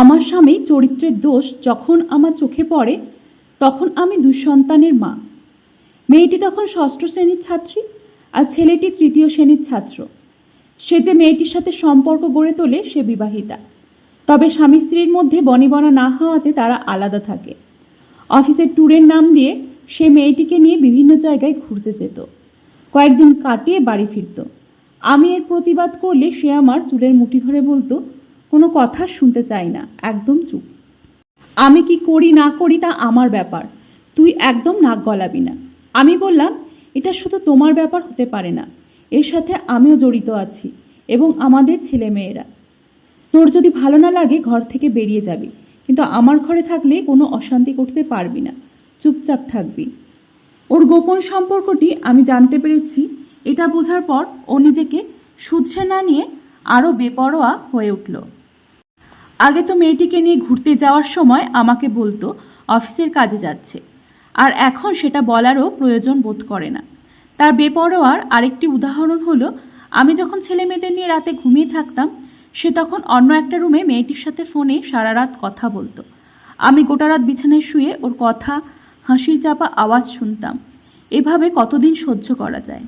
আমার স্বামী চরিত্রের দোষ যখন আমার চোখে পড়ে, তখন আমি দুই সন্তানের মা। মেয়েটি তখন ষষ্ঠ শ্রেণির ছাত্রী আর ছেলেটি তৃতীয় শ্রেণির ছাত্র। সে যে মেয়েটির সাথে সম্পর্ক গড়ে তোলে, সে বিবাহিতা। তবে স্বামী স্ত্রীর মধ্যে বনিবনা না হওয়াতে তারা আলাদা থাকে। অফিসের ট্যুরের নাম দিয়ে সে মেয়েটিকে নিয়ে বিভিন্ন জায়গায় ঘুরতে যেত। কয়েকদিন কাটিয়ে বাড়ি ফিরত। আমি এর প্রতিবাদ করলে সে আমার চুলের মুঠি ধরে বলতো কোনো কথা শুনতে চাই না, একদম চুপ। আমি কি করি না করি তা আমার ব্যাপার, তুই একদম নাক গলাবি না। আমি বললাম, এটা শুধু তোমার ব্যাপার হতে পারে না, এর সাথে আমিও জড়িত আছি এবং আমাদের ছেলে মেয়েরা তোর যদি ভালো না লাগে ঘর থেকে বেরিয়ে যাবি, কিন্তু আমার ঘরে থাকলে কোনো অশান্তি করতে পারবি না। চুপচাপ থাকবি। ওর গোপন সম্পর্কটি আমি জানতে পেরেছি, এটা বোঝার পর ও নিজেকে শুধছে না নিয়ে আরও বেপরোয়া হয়ে উঠল। আগে তো মেয়েটিকে নিয়ে ঘুরতে যাওয়ার সময় আমাকে বলতো, অফিসের কাজে যাচ্ছে। আর এখন সেটা বলারও প্রয়োজন বোধ করে না। তার বেপরোয়ার আরেকটি উদাহরণ হলো, আমি যখন ছেলে মেয়েদের নিয়ে রাতে ঘুমিয়ে থাকতাম, সে তখন অন্য একটা রুমে মেয়েটির সাথে ফোনে সারা রাত কথা বলতো। আমি গোটা রাত বিছানায় শুয়ে ওর কথা, হাসির চাপা আওয়াজ শুনতাম। এভাবে কতদিন সহ্য করা যায়?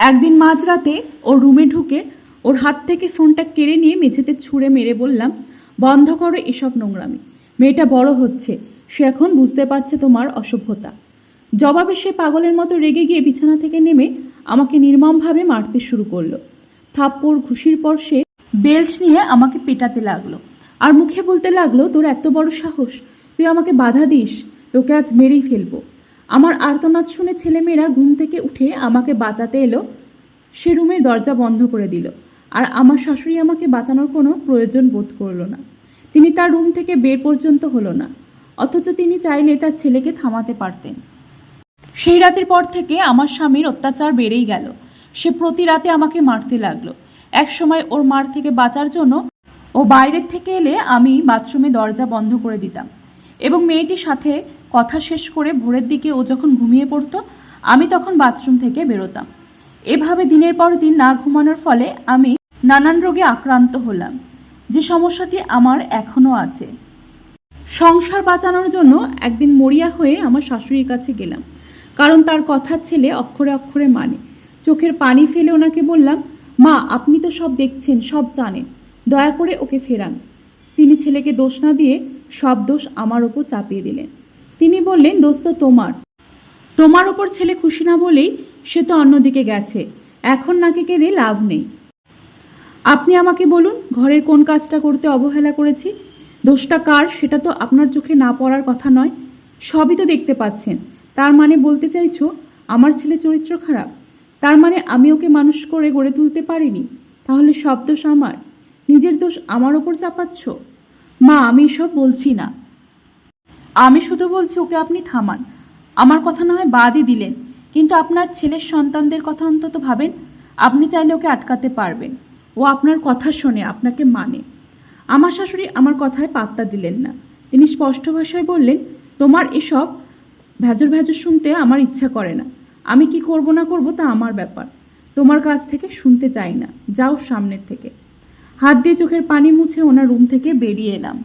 একদিন মাঝরাতে ওর রুমে ঢুকে ওর হাত থেকে ফোনটা কেড়ে নিয়ে মেঝেতে ছুঁড়ে মেরে বললাম, বন্ধ করো এসব নোংরামি। মেয়েটা বড় হচ্ছে। সে এখন বুঝতে পারছে তোমার অসভ্যতা। জবাবে সে পাগলের মতো রেগে গিয়ে বিছানা থেকে নেমে আমাকে নির্মমভাবে মারতে শুরু করল। থাপ্পড়, ঘুষির পর সে বেল্ট নিয়ে আমাকে পেটাতে লাগল। আর মুখে বলতে লাগল, তোর এত বড় সাহস, তুই আমাকে বাধা দিস, তোকে আজ মেরেই ফেলব। আমার আর্তনাদ শুনে ছেলেমেয়েরা ঘুম থেকে উঠে আমাকে বাঁচাতে এলো। সে রুমের দরজা বন্ধ করে দিল। আর আমার শাশুড়ি আমাকে বাঁচানোর কোনো প্রয়োজন বোধ করল না। তিনি তার রুম থেকে বের পর্যন্ত হলো না, অথচ তিনি চাইলে তার ছেলেকে থামাতে পারতেন। সেই রাতের পর থেকে আমার স্বামীর অত্যাচার বেড়েই গেল। সে প্রতি রাতে আমাকে মারতে লাগল। এক সময় ওর মার থেকে বাঁচার জন্য ও বাইরের থেকে এলে আমি বাথরুমে দরজা বন্ধ করে দিতাম এবং মেয়েটির সাথে কথা শেষ করে ভোরের দিকে ও যখন ঘুমিয়ে পড়তো, আমি তখন বাথরুম থেকে বেরোতাম। এভাবে দিনের পর দিন না ঘুমানোর ফলে আমি নানান রোগে আক্রান্ত হলাম। যে সমস্যাটি আমার এখনও আছে। সংসার বাঁচানোর জন্য একদিন মরিয়া হয়ে আমার শাশুড়ির কাছে গেলাম। কারণ তার কথা ছেলে অক্ষরে অক্ষরে মানে। চোখের পানি ফেলে ওনাকে বললাম, মা, আপনি তো সব দেখছেন, সব জানেন। দয়া করে ওকে ফেরান। তিনি ছেলেকে দোষ না দিয়ে সব দোষ আমার ওপর চাপিয়ে দিলেন। তিনি বললেন দোষ তো তোমার। তোমার ওপর ছেলে খুশি না বলেই সে তো অন্যদিকে গেছে। এখন নাকি কেঁদে লাভ নেই। আপনি আমাকে বলুন, ঘরের কোন কাজটা করতে অবহেলা করেছি? দোষটা কার সেটা তো আপনার চোখে না পড়ার কথা নয়। সবই তো দেখতে পাচ্ছেন। তার মানে বলতে চাইছো, আমার ছেলে চরিত্র খারাপ। তার মানে আমি ওকে মানুষ করে গড়ে তুলতে পারিনি? তাহলে সব দোষ আমার। নিজের দোষ আমার ওপর চাপাচ্ছ? মা, আমি সব বলছি না। আমি শুধু বলছি ওকে আপনি থামান। আমার কথা না হয় বাদই দিলেন। কিন্তু আপনার ছেলের সন্তানদের কথা অন্তত ভাবেন। আপনি চাইলে ওকে আটকাতে পারবেন। ও আপনার কথা শোনে আপনাকে মানে। আমার শাশুড়ি আমার কথায় পাত্তা দিলেন না। তিনি স্পষ্ট ভাষায় বললেন, তোমার এসব ভেজর ভেজর শুনতে আমার ইচ্ছা করে না। আমি কি করব না করব তা আমার ব্যাপার। তোমার কাছ থেকে শুনতে চাই না। যাও সামনের থেকে। হাত দিয়ে চোখের পানি মুছে ওনার রুম থেকে বেরিয়ে এলাম।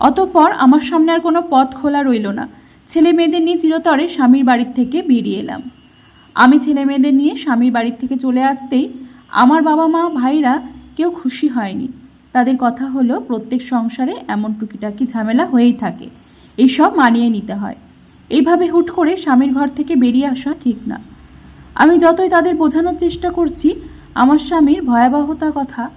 অতঃপর আমার সামনে আর কোনো পথ খোলা রইল না। ছেলে মেয়েদের নিয়ে চিরতরে স্বামীর বাড়ির থেকে বেরিয়ে এলাম। আমি ছেলে মেয়েদের নিয়ে স্বামীর বাড়ির থেকে চলে আসতেই আমার বাবা মা, ভাইরা কেউ খুশি হয়নি। তাদের কথা হলো, প্রত্যেক সংসারে এমন টুকিটাকি ঝামেলা হয়েই থাকে। এইসব মানিয়ে নিতে হয়। এইভাবে হুট করে স্বামীর ঘর থেকে বেরিয়ে আসা ঠিক না। আমি যতই তাদের বোঝানোর চেষ্টা করছি, আমার স্বামীর ভয়াবহতার কথা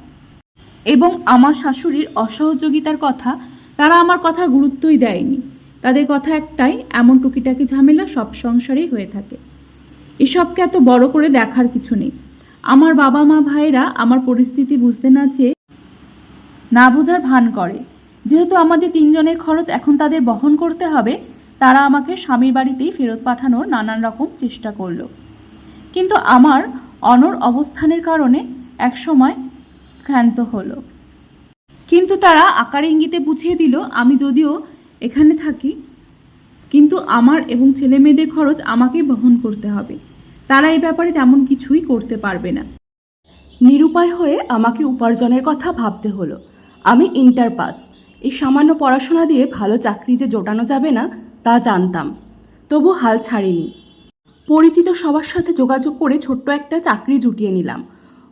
এবং আমার শাশুড়ির অসহযোগিতার কথা, তারা আমার কথা গুরুত্বই দেয়নি। তাদের কথা একটাই, এমন টুকিটাকি ঝামেলা সব সংসারেই হয়ে থাকে। এসবকে এত বড় করে দেখার কিছু নেই। আমার বাবা মা ভাইরা আমার পরিস্থিতি বুঝতে না চেয়ে না বোঝার ভান করে। যেহেতু আমাদের তিনজনের খরচ এখন তাদের বহন করতে হবে, তারা আমাকে স্বামীর বাড়িতেই ফেরত পাঠানোর নানান রকম চেষ্টা করল। কিন্তু আমার অনর অবস্থানের কারণে একসময় ক্ষান্ত হলো। কিন্তু তারা আকার ইঙ্গিতে বুঝিয়ে দিল, আমি যদিও এখানে থাকি, কিন্তু আমার এবং ছেলে মেয়েদের খরচ আমাকেই বহন করতে হবে। তারা এই ব্যাপারে তেমন কিছুই করতে পারবে না। নিরুপায় হয়ে আমাকে উপার্জনের কথা ভাবতে হলো। আমি ইন্টার পাস। এই সামান্য পড়াশোনা দিয়ে ভালো চাকরি যে জোটানো যাবে না, তা জানতাম। তবু হাল ছাড়িনি। পরিচিত সবার সাথে যোগাযোগ করে ছোট্ট একটা চাকরি জুটিয়ে নিলাম।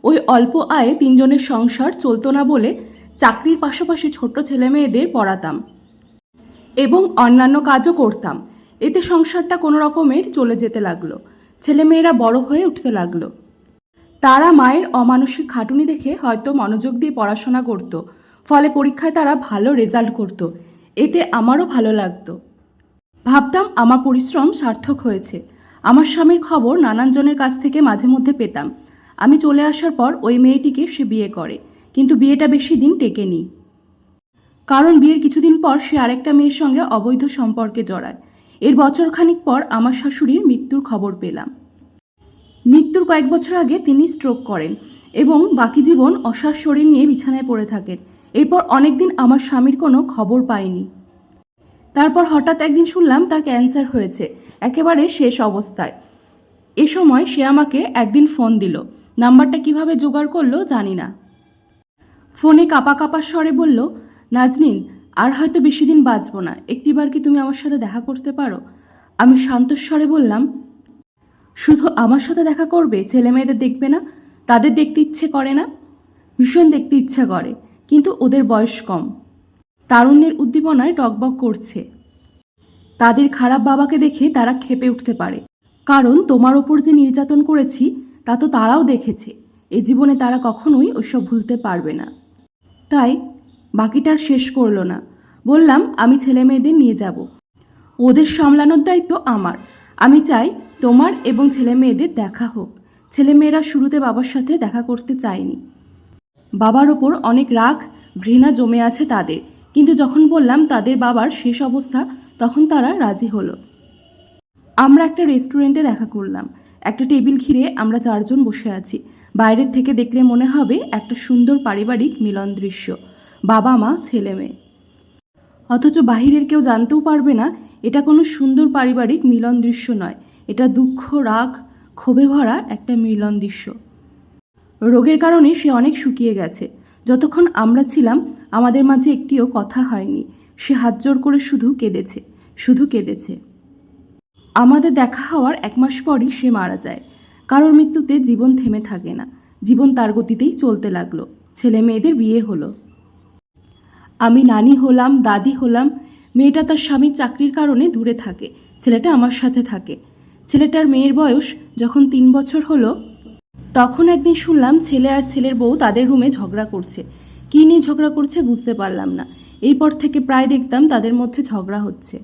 ওই অল্প আয়ে তিনজনের সংসার চলতো না বলে চাকরির পাশাপাশি ছোট্ট ছেলে মেয়েদের পড়াতাম। এবং অন্যান্য কাজও করতাম। এতে সংসারটা কোনো রকমের চলে যেতে লাগল। ছেলেমেয়েরা বড় হয়ে উঠতে লাগল। তারা মায়ের অমানসিক খাটুনি দেখে হয়তো মনোযোগ দিয়ে পড়াশোনা করত, ফলে পরীক্ষায় তারা ভালো রেজাল্ট করত। এতে আমারও ভালো লাগতো। ভাবতাম আমার পরিশ্রম সার্থক হয়েছে। আমার স্বামীর খবর নানানজনের কাছ থেকে মাঝে মধ্যে পেতাম। আমি চলে আসার পর ওই মেয়েটিকে সে বিয়ে করে, কিন্তু বিয়েটা বেশি দিন টেকেনি। কারণ বিয়ের কিছুদিন পর সে আরেকটা মেয়ের সঙ্গে অবৈধ সম্পর্কে জড়ায়। এর বছরখানিক পর আমার শাশুড়ির মৃত্যুর খবর পেলাম। মৃত্যুর কয়েক বছর আগে তিনি স্ট্রোক করেন এবং বাকি জীবন অসার শরীর নিয়ে বিছানায় পড়ে থাকেন। এরপর অনেকদিন আমার স্বামীর কোনো খবর পাইনি। তারপর হঠাৎ একদিন শুনলাম তার ক্যান্সার হয়েছে, একেবারে শেষ অবস্থায়। এ সময় সে আমাকে একদিন ফোন দিল, নাম্বারটা কীভাবে জোগাড় করল জানি না। ফোনে কাপা কাপা স্বরে বলল, নাজনিন আর হয়তো বেশি দিন বাঁচবো না। একটিবার কি তুমি আমার সাথে দেখা করতে পারো? আমি শান্তস্বরে বললাম, শুধু আমার সাথে দেখা করবে? ছেলে মেয়েদের দেখবে না? তাদের দেখতে ইচ্ছে করে না? ভীষণ দেখতে ইচ্ছা করে, কিন্তু ওদের বয়স কম। তারুণ্যের উদ্দীপনায় টকবক করছে। তাদের খারাপ বাবাকে দেখে তারা ক্ষেপে উঠতে পারে। কারণ তোমার ওপর যে নির্যাতন করেছি, তা তো তারাও দেখেছে। এ জীবনে তারা কখনোই ওসব ভুলতে পারবে না। তাই বাকিটার শেষ করল না। বললাম, আমি ছেলে মেয়েদের নিয়ে যাব। ওদের সামলানোর দায়িত্ব আমার। আমি চাই তোমার এবং ছেলে মেয়েদের দেখা হোক। ছেলেমেয়েরা শুরুতে বাবার সাথে দেখা করতে চায়নি। বাবার ওপর অনেক রাগ, ঘৃণা জমে আছে তাদের। কিন্তু যখন বললাম তাদের বাবার শেষ অবস্থা, তখন তারা রাজি হলো। আমরা একটা রেস্টুরেন্টে দেখা করলাম। একটা টেবিল ঘিরে আমরা চারজন বসে আছি। বাইরের থেকে দেখলে মনে হবে একটা সুন্দর পারিবারিক মিলন দৃশ্য। বাবা, মা, ছেলে, মেয়ে। অথচ বাহিরের কেউ জানতেও পারবে না, এটা কোনো সুন্দর পারিবারিক মিলন দৃশ্য নয়। এটা দুঃখ, রাগ, ক্ষোভে ভরা একটা মিলন দৃশ্য। রোগের কারণে সে অনেক শুকিয়ে গেছে। যতক্ষণ আমরা ছিলাম, আমাদের মাঝে একটিও কথা হয়নি। সে হাত জোর করে শুধু কেঁদেছে শুধু কেঁদেছে। আমাদের দেখা হওয়ার এক মাস পরই সে মারা যায়। কারোর মৃত্যুতে জীবন থেমে থাকে না। জীবন তার গতিতেই চলতে লাগল। ছেলে মেয়েদের বিয়ে হলো। আমি নানি হলাম, দাদি হলাম, মেয়েটা তার স্বামীর চাকরির কারণে দূরে থাকে, ছেলেটা আমার সাথে থাকে। ছেলেটার মেয়ের বয়স যখন তিন বছর হলো, তখন একদিন শুনলাম ছেলে আর ছেলের বউ তাদের রুমে ঝগড়া করছে। কী নিয়ে ঝগড়া করছে বুঝতে পারলাম না। এই পর থেকে প্রায় দেখতাম তাদের মধ্যে ঝগড়া হচ্ছে।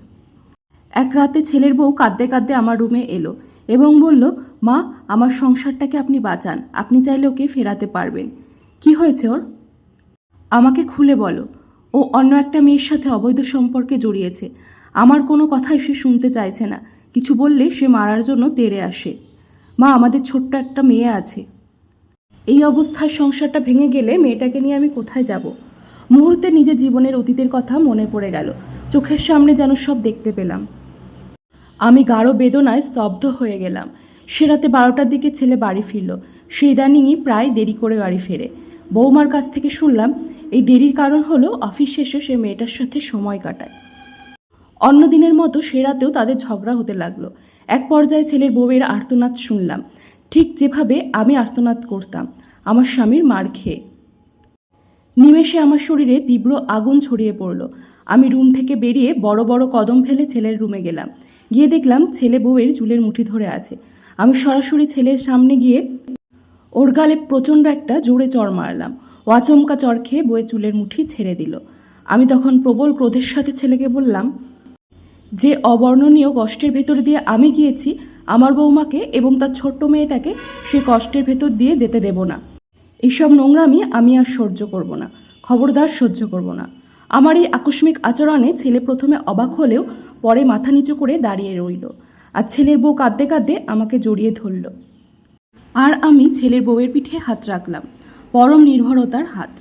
এক রাতে ছেলের বউ কাঁদতে কাঁদতে আমার রুমে এলো এবং বলল, মা, আমার সংসারটাকে আপনি বাঁচান। আপনি চাইলে ওকে ফেরাতে পারবেন। কি হয়েছে ওর? আমাকে খুলে বলো। ও অন্য একটা মেয়ের সাথে অবৈধ সম্পর্কে জড়িয়েছে। আমার কোনো কথাই সে শুনতে চাইছে না। কিছু বললে সে মারার জন্য তেড়ে আসে। মা, আমাদের ছোট্ট একটা মেয়ে আছে। এই অবস্থায় সংসারটা ভেঙে গেলে মেয়েটাকে নিয়ে আমি কোথায় যাব? মুহূর্তে নিজের জীবনের অতীতের কথা মনে পড়ে গেল। চোখের সামনে যেন সব দেখতে পেলাম। আমি গাঢ় বেদনায় স্তব্ধ হয়ে গেলাম। সে রাতে বারোটার দিকে ছেলে বাড়ি ফিরল। সে ইদানিংই প্রায় দেরি করে বাড়ি ফেরে। বৌমার কাছ থেকে শুনলাম এই দেরির কারণ হলো অফিস শেষে সে মেয়েটার সাথে সময় কাটায়। অন্য দিনের মতো সে রাতেও তাদের ঝগড়া হতে লাগল। এক পর্যায়ে ছেলের বউয়ের আর্তনাদ শুনলাম। ঠিক যেভাবে আমি আর্তনাদ করতাম, আমার স্বামীর মার খেয়ে। নিমেষে আমার শরীরে তীব্র আগুন ছড়িয়ে পড়ল। আমি রুম থেকে বেরিয়ে বড় বড় কদম ফেলে ছেলের রুমে গেলাম। গিয়ে দেখলাম ছেলে বউয়ের চুলের মুঠি ধরে আছে। আমি সরাসরি ছেলের সামনে গিয়ে ওর গালে প্রচণ্ড একটা জোরে চড় মারলাম। ও আচমকা চড় খেয়ে বউয়ের চুলের মুঠি ছেড়ে দিল। আমি তখন প্রবল ক্রোধের সাথে ছেলেকে বললাম, যে অবর্ণনীয় কষ্টের ভেতর দিয়ে আমি গিয়েছি, আমার বৌমাকে এবং তার ছোট্ট মেয়েটাকে সে কষ্টের ভেতর দিয়ে যেতে দেব না। এইসব নোংরামি আমি আর সহ্য করব না, খবরদার সহ্য করব না। আমার এই আকস্মিক আচরণে ছেলে প্রথমে অবাক হলেও পরে মাথা নিচু করে দাঁড়িয়ে রইল আর ছেলের বউ কাঁদতে কাঁদতে আমাকে জড়িয়ে ধরল। আর আমি ছেলের বউয়ের পিঠে হাত রাখলাম। পরম নির্ভরতার হাত।